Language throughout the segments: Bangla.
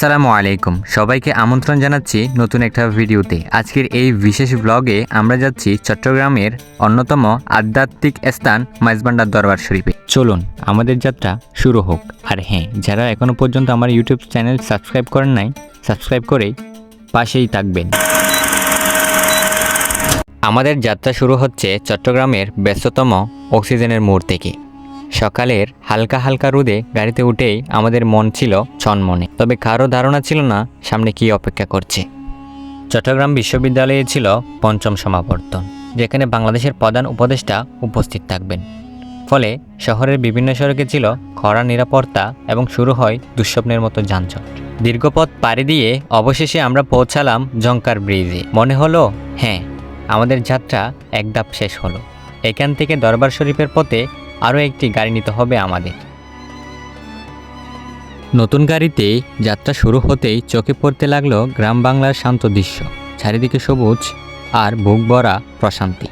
আসসালামু আলাইকুম। সবাইকে আমন্ত্রণ জানাচ্ছি নতুন একটা ভিডিওতে। আজকের এই বিশেষ ব্লগে আমরা যাচ্ছি চট্টগ্রামের অন্যতম আধ্যাত্মিক স্থান মাইজবান্ডার দরবার শরীফে। চলুন, আমাদের যাত্রা শুরু হোক। আর হ্যাঁ যারা এখনও পর্যন্ত আমার ইউটিউব চ্যানেল সাবস্ক্রাইব করেন নাই সাবস্ক্রাইব করেই পাশেই থাকবেন। আমাদের যাত্রা শুরু হচ্ছে চট্টগ্রামের ব্যস্ততম অক্সিজেনের মোড় থেকে। সকালের হালকা হালকা রোদে গাড়িতে উঠেই আমাদের মন ছিল ছনমনে। তবে কারও ধারণা ছিল না সামনে কি অপেক্ষা করছে। চট্টগ্রাম বিশ্ববিদ্যালয়ে ছিল পঞ্চম সমাবর্তন, যেখানে বাংলাদেশের প্রধান উপদেষ্টা উপস্থিত থাকবেন। ফলে শহরের বিভিন্ন সড়কে ছিল খরা নিরাপত্তা এবং শুরু হয় দুঃস্বপ্নের মতো যানজট। দীর্ঘপথ পাড়ি দিয়ে অবশেষে আমরা পৌঁছালাম জঙ্কার ব্রিজে। মনে হলো হ্যাঁ আমাদের যাত্রা এক ধাপ শেষ হলো। এখান থেকে দরবার শরীফের পথে আরও একটি গাড়ি নিতে হবে আমাদের। নতুন গাড়িতে যাত্রা শুরু হতেই চোখে পড়তে লাগল গ্রাম বাংলার শান্ত দৃশ্য, চারিদিকে সবুজ আর বুক ভরা প্রশান্তি।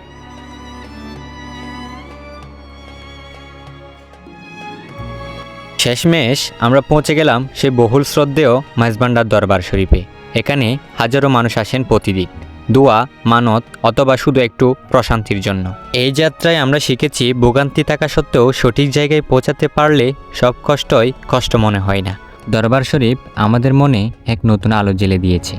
শেষমেশ আমরা পৌঁছে গেলাম সেই বহুল শ্রদ্ধেয় মাইজবান্ডার দরবার শরীফে। এখানে হাজারো মানুষ আসেন প্রতিদিন। দোয়া, মানত অথবা শুধু একটু প্রশান্তির জন্য। এই যাত্রায় আমরা শিখেছি ভোগান্তি থাকা সত্ত্বেও সঠিক জায়গায় পৌঁছাতে পারলে সব কষ্টই কষ্ট মনে হয় না। দরবার শরীফ আমাদের মনে এক নতুন আলো জেলে দিয়েছে।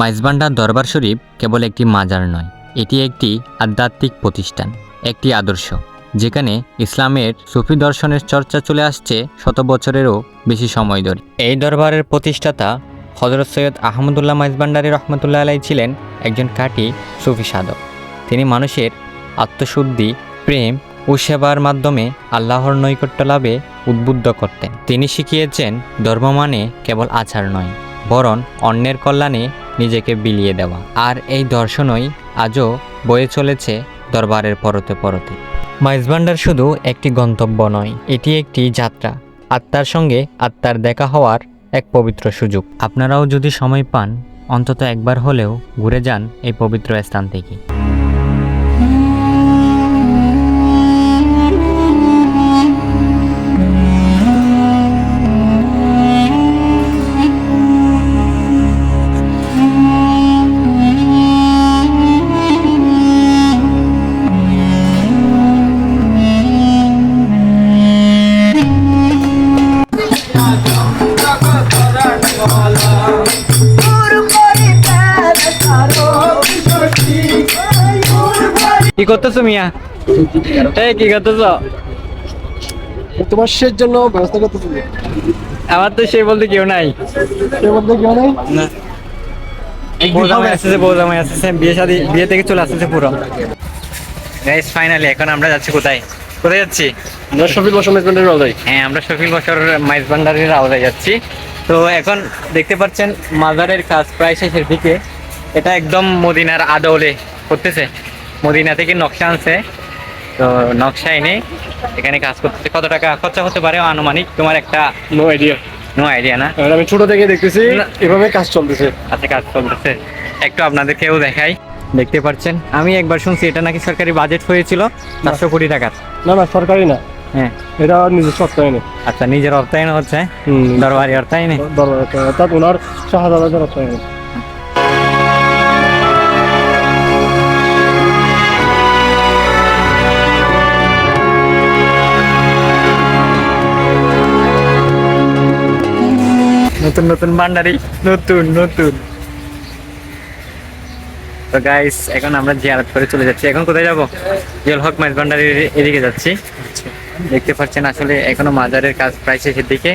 মাইজবান্ডার দরবার শরীফ কেবল একটি মাজার নয়, এটি একটি আধ্যাত্মিক প্রতিষ্ঠান, একটি আদর্শ, যেখানে ইসলামের সুফি দর্শনের চর্চা চলে আসছে শত বছরেরও বেশি সময় ধরে। এই দরবারের প্রতিষ্ঠাতা হজরত সৈয়দ আহমদুল্লাহ মাইজবান্ডারি রহমতুল্লাহ আলাই ছিলেন একজন কাটি সুফি সাধক। তিনি মানুষের আত্মশুদ্ধি, প্রেম ও সেবার মাধ্যমে আল্লাহর নৈকট্য লাভে উদ্বুদ্ধ করতেন। তিনি শিখিয়েছেন, ধর্ম মানে কেবল আচার নয় বরং অন্যের কল্যাণে নিজেকে বিলিয়ে দেওয়া। আর এই দর্শনই আজও বয়ে চলেছে দরবারের পরতে পরতে। মাইজবান্ডার শুধু একটি গন্তব্য নয়, এটি একটি যাত্রা। আত্মার সঙ্গে আত্মার দেখা হওয়ার এক পবিত্র সুযোগ। আপনারাও যদি সময় পান, অন্তত একবার হলেও ঘুরে যান এই পবিত্র স্থান থেকে। কি করতেছো মিয়া? এই কি করতেছো? তোমার শেষ জন্য ব্যবস্থা করতেছি। আমার তো সে বলতে কেউ নাই। এর মধ্যে কেউ নেই? না। বউ জামাই আসতেছে বউ জামাই আসতেছে। বিয়ে থেকে চলে আসতেছে পুরো। গাইস ফাইনালি এখন আমরা যাচ্ছি কোথায়? যাচ্ছি? আমরা হ্যাঁ আমরা আওতায় যাচ্ছি। তো এখন দেখতে পাচ্ছেন মাজারের কাজ প্রায় শেষের দিকে। এটা একদম মদিনার আদলে করতেছে। মদিনা থেকে নকশা আনছে। তো নকশা এনে এখানে কাজ করতেছে। কত টাকা খরচা হতে পারে আনুমানিক? তোমার একটা নো আইডিয়া নো আইডিয়া না? আমি ছোট থেকে দেখতেছি এভাবে কাজ চলতেছে। হাতে কাজ চলতেছে। একটু আপনাদেরকেও দেখাই। দেখতে পাচ্ছেন আমি একবার শুনছি এটা নাকি সরকারি বাজেট হয়েছিল চারশো কোটি টাকার। না না সরকারি না। হ্যাঁ। এটা নিজস্ব অর্থায়নে। আচ্ছা নিজের অর্থায়ন হচ্ছে? দরবারি অর্থায়নে? দরবার অর্থাৎ ওনার শাহজাদাদের অর্থায়নে। নতুন নতুন ভান্ডারি নতুন নতুন। তো গাইস এখন আমরা জিয়ারত করে চলে যাচ্ছি। এখন কোথায় যাব? জল হক মাইজ ভান্ডারির এদিকে যাচ্ছি। দেখতে পাচ্ছেন আসলে এখনও মাজারের কাজ প্রায় শেষের দিকে।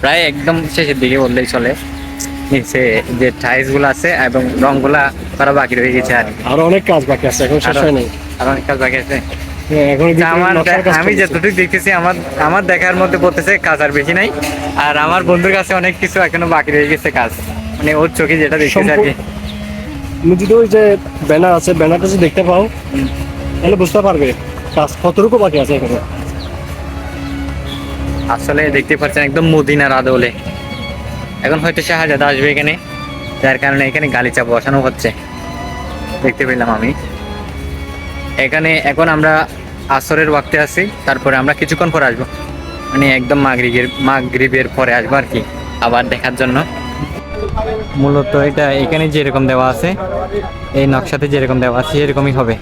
প্রায় একদম শেষের দিকে বললেই চলে। নিচে যে টাইলসগুলো আছে এবং রংগুলা করা বাকি রয়ে গেছে আর। আরও অনেক কাজ বাকি আছে এখন শেষ হয় নাই আর অনেক কাজ বাকি আছে। হ্যাঁ, আমি। যতটুকু দেখতেছি আমার আমার দেখার মধ্যে পড়তেছে কাজ আর বেশি নাই। আর আমার বন্ধুর কাছে অনেক কিছু এখনও বাকি রয়ে গেছে কাজ। মানে ওর চোখে যেটা দেখতেছে আর কি। তুমি যদি ওই যে ব্যানার আছে ব্যানারটা যদি দেখতে পাও তাহলে বুঝতে পারবে কাজ কতটুকু বাকি আছে এখানে। আসলে দেখতে পাচ্ছেন একদম মদিনার আদলে। এখন হয়তো শাহজাদা আসবে এখানে যার কারণে এখানে গালিচা বসানো হচ্ছে। দেখতে পেলাম আমি। এখানে এখন আমরা আসরের ওয়াক্তে আছি, তারপরে আমরা কিছুক্ষণ পরে আসব। মানে একদম মাগরিবের মাগরিবের পরে আসব আর কি, আবার দেখার জন্য। মূলত এটা এখানে যেরকম দেওয়া আছে, এই নকশাতে যেরকম দেওয়া আছে, সেরকমই হবে।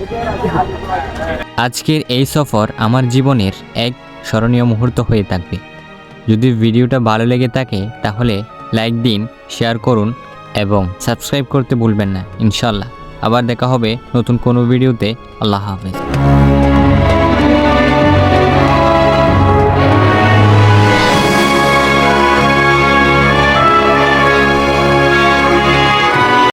আজকের এই সফর আমার জীবনের এক স্মরণীয় মুহূর্ত হয়ে থাকবে। যদি ভিডিওটা ভালো লেগে থাকে, তাহলে লাইক দিন, শেয়ার করুন, এবং সাবস্ক্রাইব করতে ভুলবেন না, ইনশাল্লাহ। আবার দেখা হবে নতুন কোনো ভিডিওতে, আল্লাহ হাফেজ।